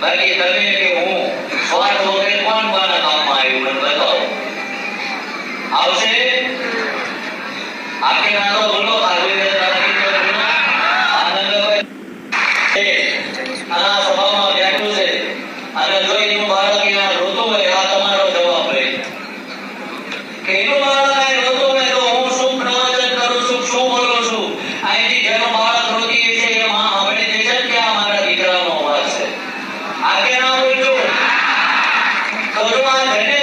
બાકી તમે કે હું સવાર વગેરે કોણ મારા કામમાં આવ્યું મને બતાવો. આવશે? આખી નાનો બોલો, આ સભામાં બેઠું છે. અને જોઈ હું બાળક Kalau.